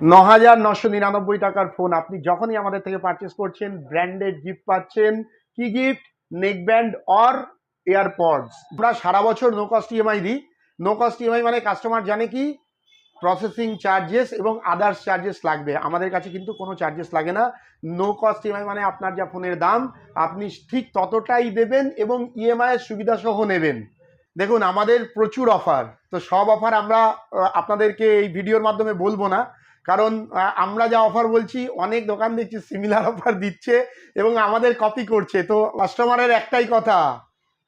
ন হাজার নশো নিরানব্বই টাকার ফোন আপনি যখনই আমাদের থেকে পারচেস করছেন ব্র্যান্ডেড গিফট পাচ্ছেন, কি gift neck band or AirPods আমরা সারা বছর নো কস্ট ইএমআই দিই। নো কস্ট ইএমআই মানে কাস্টমার জানে কি? প্রসেসিং চার্জেস এবং আদার্স চার্জেস লাগবে। আমাদের কাছে কিন্তু কোনো চার্জেস লাগে না। নো কস্ট ইএমআই মানে আপনার যা ফোনের দাম, আপনি ঠিক ততটাই দেবেন এবং ইএমআই এর সুবিধা সহ নেবেন। দেখুন, আমাদের প্রচুর অফার তো সব অফার আমরা আপনাদেরকে এই ভিডিওর মাধ্যমে বলব না। কারণ আমরা যা অফার বলছি অনেক দোকান দেখছি সিমিলার অফার দিচ্ছে এবং আমাদের কপি করছে। তো কাস্টমারের একটাই কথা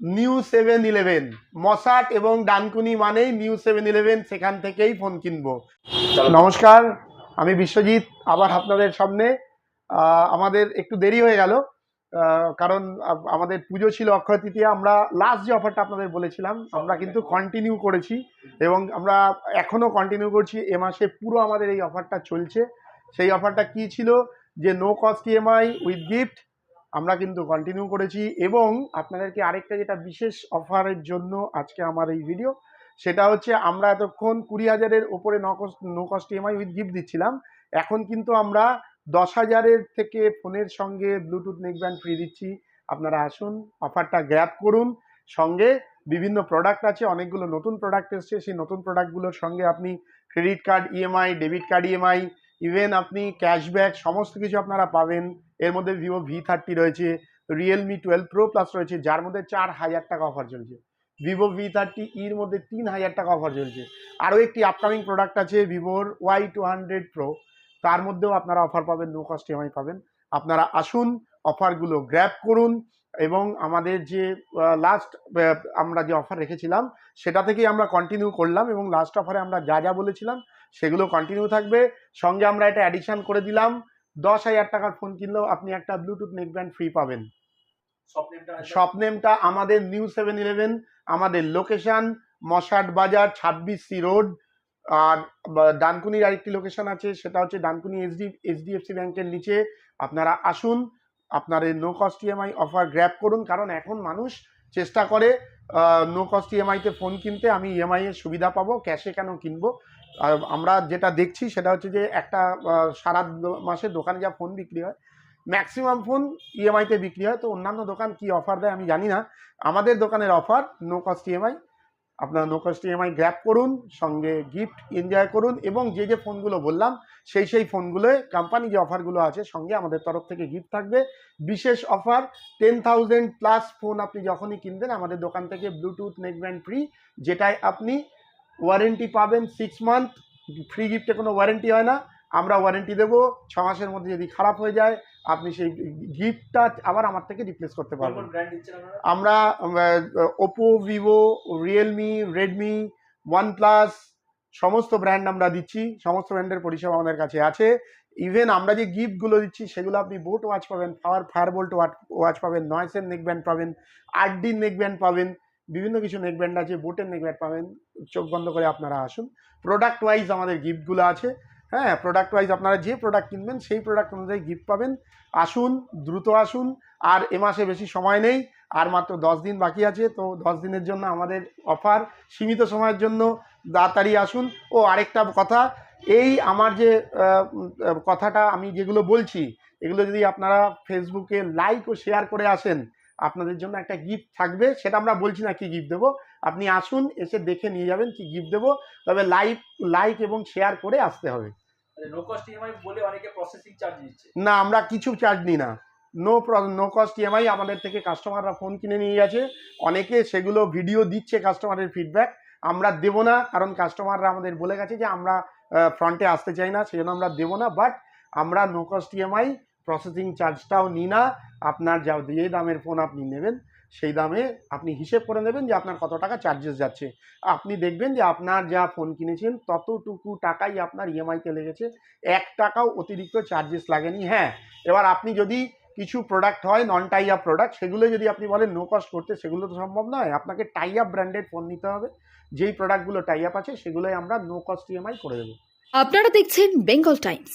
নিউ সেভেন ইলেভেন মশাট এবং ডানকুনি মানেই নিউ সেভেন ইলেভেন সেখান থেকেই ফোন কিনব। নমস্কার আমি বিশ্বজিৎ আবার আপনাদের সামনে। আমাদের একটু দেরি হয়ে গেল। কারণ আমাদের পুজো ছিল অক্ষয় তৃতীয়া আমরা লাস্ট যে অফারটা আপনাদের বলেছিলাম আমরা কিন্তু কন্টিনিউ করেছি এবং আমরা এখনও কন্টিনিউ করছি এ মাসে পুরো আমাদের এই অফারটা চলছে। সেই অফারটা কি ছিল? যে no cost EMI with gift আমরা কিন্তু কন্টিনিউ করেছি এবং আপনাদেরকে আরেকটা যেটা বিশেষ অফারের জন্য আজকে আমার এই ভিডিও সেটা হচ্ছে আমরা এতক্ষণ কুড়ি হাজারের ওপরে no cost no cost EMI with gift দিচ্ছিলাম। এখন কিন্তু আমরা দশ হাজারের থেকে ফোনের সঙ্গে ব্লুটুথ নেকব্যান্ড ফ্রি দিচ্ছি। আপনারা আসুন অফারটা গ্র্যাপ করুন। সঙ্গে বিভিন্ন প্রোডাক্ট আছে, অনেকগুলো নতুন প্রোডাক্ট এসছে। সেই নতুন প্রোডাক্টগুলোর সঙ্গে আপনি credit card EMI debit card EMI even আপনি ক্যাশব্যাক সমস্ত কিছু আপনারা পাবেন। এর মধ্যে ভিভো ভি থার্টি রয়েছে রিয়েলমি টুয়েলভ প্রো প্লাস রয়েছে, যার মধ্যে চার হাজার টাকা অফার চলছে। ভিভো ভি থার্টি ইর মধ্যে তিন হাজার টাকা অফার চলছে। আরও একটি আপকামিং প্রোডাক্ট আছে ভিভোর ওয়াই টু হান্ড্রেড প্রো তার মধ্যেও আপনারা অফার পাবেন নো কস্ট ইএমআই পাবেন। আপনারা আসুন অফারগুলো গ্র্যাব করুন এবং আমাদের যে লাস্ট আমরা যে অফার রেখেছিলাম সেটা থেকেই আমরা কন্টিনিউ করলাম এবং লাস্ট অফারে আমরা যা যা বলেছিলাম সেগুলো কন্টিনিউ থাকবে। সঙ্গে আমরা এটা অ্যাডিশন করে দিলাম। দশ হাজার টাকার ফোন কিনলেও আপনি একটা ব্লুটুথ নেকব্যান্ড ফ্রি পাবেন। স্বপ্নেমটা আমাদের নিউ সেভেন ইলেভেন আমাদের লোকেশন মশাট বাজার ছাব্বিশ সি রোড আর ডানকুনির আরেকটি লোকেশন আছে, সেটা হচ্ছে ডানকুনি এইচডি এইচডিএফসি ব্যাংকের নিচে। আপনারা আসুন, আপনার no cost EMI offer grab করুন, কারণ এখন মানুষ চেষ্টা করে নো কস্ট ইএমআইতে ফোন কিনতে। আমি ইএমআই এর সুবিধা পাবো ক্যাশে কেন কিনবো? আমরা যেটা দেখছি, সেটা হচ্ছে যে একটা সারা মাসে দোকানে যা ফোন বিক্রি হয় ম্যাক্সিমাম ফোন ইএমআইতে বিক্রি হয়। তো অন্যান্য দোকান কি অফার দেয় আমি জানি না। আমাদের দোকানের অফার নো কস্ট ইএমআই আপনারা নো কস্ট ইএমআই গ্র্যাপ করুন, সঙ্গে গিফট এনজয় করুন এবং যে যে ফোনগুলো বললাম, সেই সেই ফোনগুলোয় কোম্পানি যে অফারগুলো আছে, সঙ্গে আমাদের তরফ থেকে গিফট থাকবে। বিশেষ offer ten thousand plus phone আপনি যখনই কিনবেন, আমাদের দোকান থেকে ব্লুটুথ নেকব্যান্ড ফ্রি যেটায় আপনি ওয়ারেন্টি পাবেন সিক্স মান্থ ফ্রি গিফটে কোনো ওয়ারেন্টি হয় না। আমরা ওয়ারেন্টি দেবো ছ মাসের মধ্যে যদি খারাপ হয়ে যায় আপনি সেই গিফটটা আবার আমার থেকে রিপ্লেস করতে পারবেন। আমরা Oppo Vivo Realme Redmi OnePlus সমস্ত ব্র্যান্ড আমরা দিচ্ছি সমস্ত ব্র্যান্ডের পরিষেবা আমাদের কাছে আছে। ইভেন আমরা যে গিফটগুলো দিচ্ছি সেগুলো আপনি বোট ওয়াচ পাবেন ফায়ার ফায়ার বোল্ট ওয়াচ পাবেন নয়েসের নেকব্যান্ড পাবেন আরডির নেকব্যান্ড পাবেন বিভিন্ন কিছু নেকব্যান্ড আছে বোটের নেকব্যান্ড পাবেন চোখ বন্ধ করে আপনারা আসুন। প্রোডাক্ট ওয়াইজ আমাদের গিফটগুলো আছে। হ্যাঁ প্রোডাক্ট ওয়াইজ আপনারা যে প্রোডাক্ট কিনবেন, সেই প্রোডাক্ট অনুযায়ী গিফট পাবেন। আসুন, দ্রুত আসুন। আর এ মাসে বেশি সময় নেই, আর মাত্র দশ দিন বাকি আছে, তো দশ দিনের জন্য আমাদের অফার সীমিত সময়ের জন্য তাড়াতাড়ি আসুন। ও আরেকটা কথা, এই আমার যে কথাটা আমি যেগুলো বলছি, এগুলো যদি আপনারা ফেসবুকে লাইক ও শেয়ার করে আসেন আপনাদের জন্য একটা গিফট থাকবে সেটা আমরা বলছি না কি গিফট দেবো। আপনি আসুন এসে দেখে নিয়ে যাবেন কি গিফট দেবো। তবে লাইক লাইক এবং শেয়ার করে আসতে হবে। নো কস্ট ইএমআই বলে অনেকে প্রসেসিং চার্জ নিচ্ছে না আমরা কিছু চার্জ নিই না। নো নো কস্ট ইএমআই আমাদের থেকে কাস্টমাররা ফোন কিনে নিয়ে গেছে। অনেকে সেগুলো ভিডিও দিচ্ছে কাস্টমারের ফিডব্যাক আমরা দেব না কারণ কাস্টমাররা আমাদের বলে গেছে যে আমরা ফ্রন্টে আসতে চাই না সেজন্য আমরা দেবো না। বাট আমরা নো কস্ট ইএমআই প্রসেসিং চার্জটাও নিই না। আপনার যা যে দামের ফোন আপনি নেবেন, সেই দামে আপনি হিসেব করে নেবেন যে আপনার কত টাকা চার্জেস যাচ্ছে। আপনি দেখবেন যে আপনার যা ফোন কিনেছেন, ততটুকু টাকাই আপনার ইএমআইতে লেগেছে। এক টাকাও অতিরিক্ত চার্জেস লাগেনি। হ্যাঁ এবার আপনি যদি কিছু প্রোডাক্ট হয় নন টাই আপ প্রোডাক্ট সেগুলো যদি আপনি বলেন নো কস্ট করতে, সেগুলো তো সম্ভব নয়। আপনাকে টাই আপ ব্র্যান্ডেড ফোন নিতে হবে। যেই প্রোডাক্টগুলো টাই আপ আছে, সেগুলোই আমরা নো কস্ট ইএমআই করে দেবো। আপনারা দেখছেন বেঙ্গল টাইমস